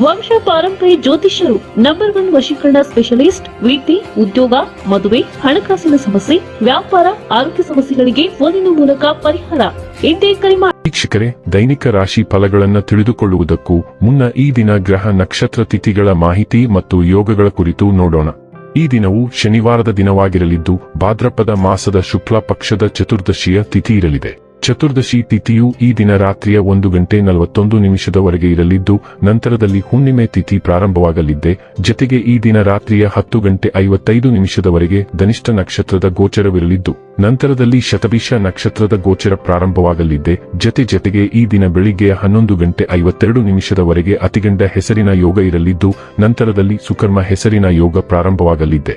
ವಂಶ ಪಾರಂಪರ್ಯ ಜ್ಯೋತಿಷ್ಯರು ನಂಬರ್ ಒನ್ ವಶೀಕರಣ ಸ್ಪೆಷಲಿಸ್ಟ್ ವೃತ್ತಿ ಉದ್ಯೋಗ, ಮದುವೆ, ಹಣಕಾಸಿನ ಸಮಸ್ಯೆ, ವ್ಯಾಪಾರ, ಆರೋಗ್ಯ ಸಮಸ್ಯೆಗಳಿಗೆ ಫೋನಿನ ಮೂಲಕ ಪರಿಹಾರ. ಇದೇ ಕರೆ ವೀಕ್ಷಕರೇ, ದೈನಿಕ ರಾಶಿ ಫಲಗಳನ್ನು ತಿಳಿದುಕೊಳ್ಳುವುದಕ್ಕೂ ಮುನ್ನ ಈ ದಿನ ಗ್ರಹ ನಕ್ಷತ್ರ ತಿಥಿಗಳ ಮಾಹಿತಿ ಮತ್ತು ಯೋಗಗಳ ಕುರಿತು ನೋಡೋಣ. ಈ ದಿನವು ಶನಿವಾರದ ದಿನವಾಗಿರಲಿದ್ದು, ಭಾದ್ರಪದ ಮಾಸದ ಶುಕ್ಲ ಪಕ್ಷದ ಚತುರ್ದಶಿಯ ತಿಥಿ ಇರಲಿದೆ. ಚತುರ್ದಶಿ ತಿಥಿಯು ಈ ದಿನ ರಾತ್ರಿಯ ಒಂದು ಗಂಟೆ ನಲವತ್ತೊಂದು ನಿಮಿಷದವರೆಗೆ ಇರಲಿದ್ದು, ನಂತರದಲ್ಲಿ ಹುಣ್ಣಿಮೆ ತಿಥಿ ಪ್ರಾರಂಭವಾಗಲಿದ್ದೆ. ಜತೆಗೆ ಈ ದಿನ ರಾತ್ರಿಯ ಹತ್ತು ಗಂಟೆ ಐವತ್ತೈದು ನಿಮಿಷದವರೆಗೆ ಧನಿಷ್ಠ ನಕ್ಷತ್ರದ ಗೋಚರವಿರಲಿದ್ದು, ನಂತರದಲ್ಲಿ ಶತಭಿಷ ನಕ್ಷತ್ರದ ಗೋಚರ ಪ್ರಾರಂಭವಾಗಲಿದ್ದೆ. ಜತೆ ಜತೆಗೆ ಈ ದಿನ ಬೆಳಿಗ್ಗೆ ಹನ್ನೊಂದು ಗಂಟೆ ಐವತ್ತೆರಡು ನಿಮಿಷದವರೆಗೆ ಅತಿಗಂಡ ಹೆಸರಿನ ಯೋಗ ಇರಲಿದ್ದು, ನಂತರದಲ್ಲಿ ಸುಕರ್ಮ ಹೆಸರಿನ ಯೋಗ ಪ್ರಾರಂಭವಾಗಲಿದ್ದೆ.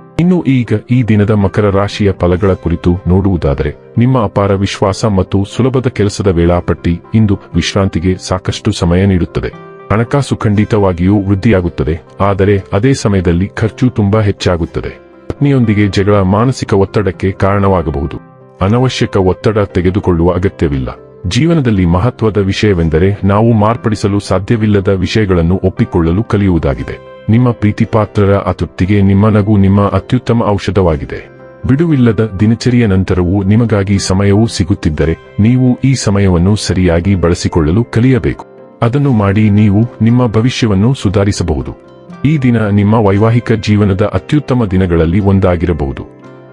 ಇನ್ನು ಈಗ ಈ ದಿನದ ಮಕರ ರಾಶಿಯ ಫಲಗಳ ಕುರಿತು ನೋಡುವುದಾದರೆ, ನಿಮ್ಮ ಅಪಾರ ವಿಶ್ವಾಸ ಮತ್ತು ಸುಲಭದ ಕೆಲಸದ ವೇಳಾಪಟ್ಟಿ ಇಂದು ವಿಶ್ರಾಂತಿಗೆ ಸಾಕಷ್ಟು ಸಮಯ ನೀಡುತ್ತದೆ. ಹಣಕಾಸು ಖಂಡಿತವಾಗಿಯೂ ವೃದ್ಧಿಯಾಗುತ್ತದೆ, ಆದರೆ ಅದೇ ಸಮಯದಲ್ಲಿ ಖರ್ಚು ತುಂಬಾ ಹೆಚ್ಚಾಗುತ್ತದೆ. ಪತ್ನಿಯೊಂದಿಗೆ ಜಗಳ ಮಾನಸಿಕ ಒತ್ತಡಕ್ಕೆ ಕಾರಣವಾಗಬಹುದು. ಅನವಶ್ಯಕ ಒತ್ತಡ ತೆಗೆದುಕೊಳ್ಳುವ ಅಗತ್ಯವಿಲ್ಲ. ಜೀವನದಲ್ಲಿ ಮಹತ್ವದ ವಿಷಯವೆಂದರೆ ನಾವು ಮಾರ್ಪಡಿಸಲು ಸಾಧ್ಯವಿಲ್ಲದ ವಿಷಯಗಳನ್ನು ಒಪ್ಪಿಕೊಳ್ಳಲು ಕಲಿಯುವುದಾಗಿದೆ. ನಿಮ್ಮ ಪ್ರೀತಿಪಾತ್ರರ ಅತೃಪ್ತಿಗೆ ನಿಮ್ಮ ನಗು ನಿಮ್ಮ ಅತ್ಯುತ್ತಮ ಔಷಧವಾಗಿದೆ. ಬಿಡುವಿಲ್ಲದ ದಿನಚರಿಯ ನಂತರವೂ ನಿಮಗಾಗಿ ಸಮಯವೂ ಸಿಗುತ್ತಿದ್ದರೆ ನೀವು ಈ ಸಮಯವನ್ನು ಸರಿಯಾಗಿ ಬಳಸಿಕೊಳ್ಳಲು ಕಲಿಯಬೇಕು. ಅದನ್ನು ಮಾಡಿ ನೀವು ನಿಮ್ಮ ಭವಿಷ್ಯವನ್ನು ಸುಧಾರಿಸಬಹುದು. ಈ ದಿನ ನಿಮ್ಮ ವೈವಾಹಿಕ ಜೀವನದ ಅತ್ಯುತ್ತಮ ದಿನಗಳಲ್ಲಿ ಒಂದಾಗಿರಬಹುದು.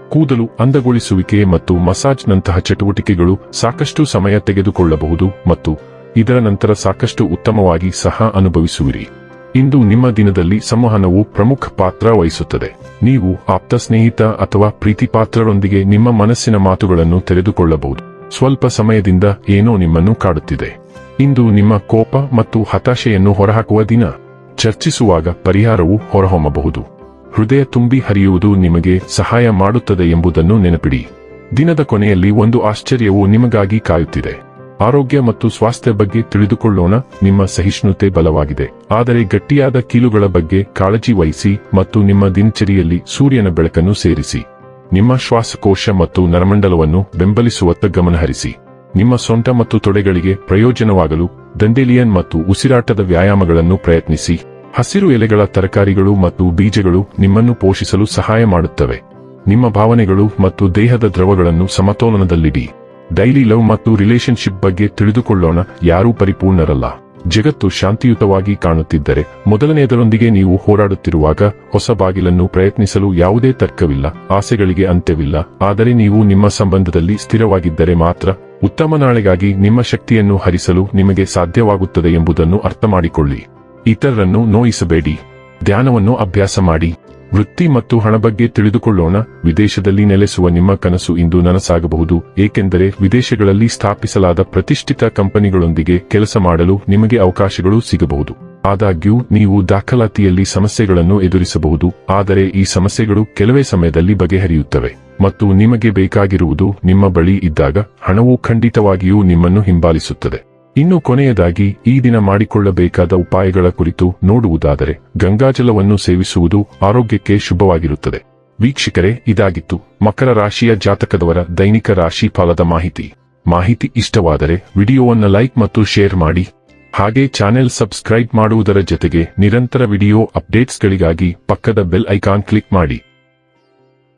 ಕೂದಲು ಅಂದಗೊಳಿಸುವಿಕೆ ಮತ್ತು ಮಸಾಜ್ನಂತಹ ಚಟುವಟಿಕೆಗಳು ಸಾಕಷ್ಟು ಸಮಯ ತೆಗೆದುಕೊಳ್ಳಬಹುದು ಮತ್ತು ಇದರ ನಂತರ ಸಾಕಷ್ಟು ಉತ್ತಮವಾಗಿ ಸಹ ಅನುಭವಿಸುವಿರಿ. ಇಂದು ನಿಮ್ಮ ದಿನದಲ್ಲಿ ಸಂವಹನವು ಪ್ರಮುಖ ಪಾತ್ರ ವಹಿಸುತ್ತದೆ. ನೀವು ಆಪ್ತ ಸ್ನೇಹಿತ ಅಥವಾ ಪ್ರೀತಿಪಾತ್ರರೊಂದಿಗೆ ನಿಮ್ಮ ಮನಸ್ಸಿನ ಮಾತುಗಳನ್ನು ತೆರೆದುಕೊಳ್ಳಬಹುದು. ಸ್ವಲ್ಪ ಸಮಯದಿಂದ ಏನೋ ನಿಮ್ಮನ್ನು ಕಾಡುತ್ತಿದೆ. ಇಂದು ನಿಮ್ಮ ಕೋಪ ಮತ್ತು ಹತಾಶೆಯನ್ನು ಹೊರಹಾಕುವ ದಿನ. ಚರ್ಚಿಸುವಾಗ ಪರಿಹಾರವು ಹೊರಹೊಮ್ಮಬಹುದು. ಹೃದಯ ತುಂಬಿ ಹರಿಯುವುದು ನಿಮಗೆ ಸಹಾಯ ಮಾಡುತ್ತದೆ ಎಂಬುದನ್ನು ನೆನಪಿಡಿ. ದಿನದ ಕೊನೆಯಲ್ಲಿ ಒಂದು ಆಶ್ಚರ್ಯವು ನಿಮಗಾಗಿ ಕಾಯುತ್ತಿದೆ. ಆರೋಗ್ಯ ಮತ್ತು ಸ್ವಾಸ್ಥ್ಯ ಬಗ್ಗೆ ತಿಳಿದುಕೊಳ್ಳೋಣ. ನಿಮ್ಮ ಸಹಿಷ್ಣುತೆ ಬಲವಾಗಿದೆ. ಆದರೆ ಗಟ್ಟಿಯಾದ ಕೀಲುಗಳ ಬಗ್ಗೆ ಕಾಳಜಿ ವಹಿಸಿ ಮತ್ತು ನಿಮ್ಮ ದಿನಚರಿಯಲ್ಲಿ ಸೂರ್ಯನ ಬೆಳಕನ್ನು ಸೇರಿಸಿ. ನಿಮ್ಮ ಶ್ವಾಸಕೋಶ ಮತ್ತು ನರಮಂಡಲವನ್ನು ಬೆಂಬಲಿಸುವತ್ತ ಗಮನಹರಿಸಿ ನಿಮ್ಮ ಸೊಂಟ ಮತ್ತು ತೊಡೆಗಳಿಗೆ ಪ್ರಯೋಜನವಾಗಲು ದಂಡೇಲಿಯನ್ ಮತ್ತು ಉಸಿರಾಟದ ವ್ಯಾಯಾಮಗಳನ್ನು ಪ್ರಯತ್ನಿಸಿ. ಹಸಿರು ಎಲೆಗಳ ತರಕಾರಿಗಳು ಮತ್ತು ಬೀಜಗಳು ನಿಮ್ಮನ್ನು ಪೋಷಿಸಲು ಸಹಾಯ ಮಾಡುತ್ತವೆ. ನಿಮ್ಮ ಭಾವನೆಗಳು ಮತ್ತು ದೇಹದ ದ್ರವಗಳನ್ನು ಸಮತೋಲನದಲ್ಲಿಡಿ. ಡೈಲಿ ಲವ್ ಮತ್ತು ರಿಲೇಶನ್ಶಿಪ್ ಬಗ್ಗೆ ತಿಳಿದುಕೊಳ್ಳೋಣ, ಯಾರೂ ಪರಿಪೂರ್ಣರಲ್ಲ. ಜಗತ್ತು ಶಾಂತಿಯುತವಾಗಿ ಕಾಣುತ್ತಿದ್ದರೆ, ಮೊದಲನೆಯದರೊಂದಿಗೆ ನೀವು ಹೋರಾಡುತ್ತಿರುವಾಗ ಹೊಸ ಬಾಗಿಲನ್ನು ಪ್ರಯತ್ನಿಸಲು ಯಾವುದೇ ತರ್ಕವಿಲ್ಲ, ಆಸೆಗಳಿಗೆ ಅಂತ್ಯವಿಲ್ಲ. ಆದರೆ ನೀವು ನಿಮ್ಮ ಸಂಬಂಧದಲ್ಲಿ ಸ್ಥಿರವಾಗಿದ್ದರೆ ಮಾತ್ರ ಉತ್ತಮ ನಾಳೆಗಾಗಿ ನಿಮ್ಮ ಶಕ್ತಿಯನ್ನು ಹರಿಸಲು ನಿಮಗೆ ಸಾಧ್ಯವಾಗುತ್ತದೆ ಎಂಬುದನ್ನು ಅರ್ಥಮಾಡಿಕೊಳ್ಳಿ. ಇತರರನ್ನು ನೋಯಿಸಬೇಡಿ. ಧ್ಯಾನವನ್ನು ಅಭ್ಯಾಸ ಮಾಡಿ. ವೃತ್ತಿ ಮತ್ತು ಹಣ ಬಗ್ಗೆ ತಿಳಿದುಕೊಳ್ಳೋಣ. ವಿದೇಶದಲ್ಲಿ ನೆಲೆಸುವ ನಿಮ್ಮ ಕನಸು ಇಂದು ನನಸಾಗಬಹುದು. ಏಕೆಂದರೆ ವಿದೇಶಗಳಲ್ಲಿ ಸ್ಥಾಪಿಸಲಾದ ಪ್ರತಿಷ್ಠಿತ ಕಂಪನಿಗಳೊಂದಿಗೆ ಕೆಲಸ ಮಾಡಲು ನಿಮಗೆ ಅವಕಾಶಗಳು ಸಿಗಬಹುದು. ಆದಾಗ್ಯೂ, ನೀವು ದಾಖಲಾತಿಯಲ್ಲಿ ಸಮಸ್ಯೆಗಳನ್ನು ಎದುರಿಸಬಹುದು. ಆದರೆ ಈ ಸಮಸ್ಯೆಗಳು ಕೆಲವೇ ಸಮಯದಲ್ಲಿ ಬಗೆಹರಿಯುತ್ತವೆ. ಮತ್ತು ನಿಮಗೆ ಬೇಕಾಗಿರುವುದು ನಿಮ್ಮ ಬಳಿ ಇದ್ದಾಗ, ಹಣವು ಖಂಡಿತವಾಗಿಯೂ ನಿಮ್ಮನ್ನು ಹಿಂಬಾಲಿಸುತ್ತದೆ. ಇನ್ನು ಕೊನೆಯದಾಗಿ ಈ ದಿನ ಮಾಡಿಕೊಳ್ಳಬೇಕಾದ ಉಪಾಯಗಳ ಕುರಿತು ನೋಡುವುದಾದರೆ ಗಂಗಾಜಲವನ್ನು ಸೇವಿಸುವುದು ಆರೋಗ್ಯಕ್ಕೆ ಶುಭವಾಗಿರುತ್ತದೆ. ವೀಕ್ಷಕರೇ, ಇದಾಗಿತ್ತು ಮಕರ ರಾಶಿಯ ಜಾತಕದವರ ದೈನಿಕ ರಾಶಿ ಫಲದ ಮಾಹಿತಿ. ಮಾಹಿತಿ ಇಷ್ಟವಾದರೆ ವಿಡಿಯೋವನ್ನು ಲೈಕ್ ಮತ್ತು ಶೇರ್ ಮಾಡಿ. ಹಾಗೆ ಚಾನೆಲ್ ಸಬ್ಸ್ಕ್ರೈಬ್ ಮಾಡುವುದರ ಜೊತೆಗೆ ನಿರಂತರ ವಿಡಿಯೋ ಅಪ್ಡೇಟ್ಸ್ಗಳಿಗಾಗಿ ಪಕ್ಕದ ಬೆಲ್ ಐಕಾನ್ ಕ್ಲಿಕ್ ಮಾಡಿ.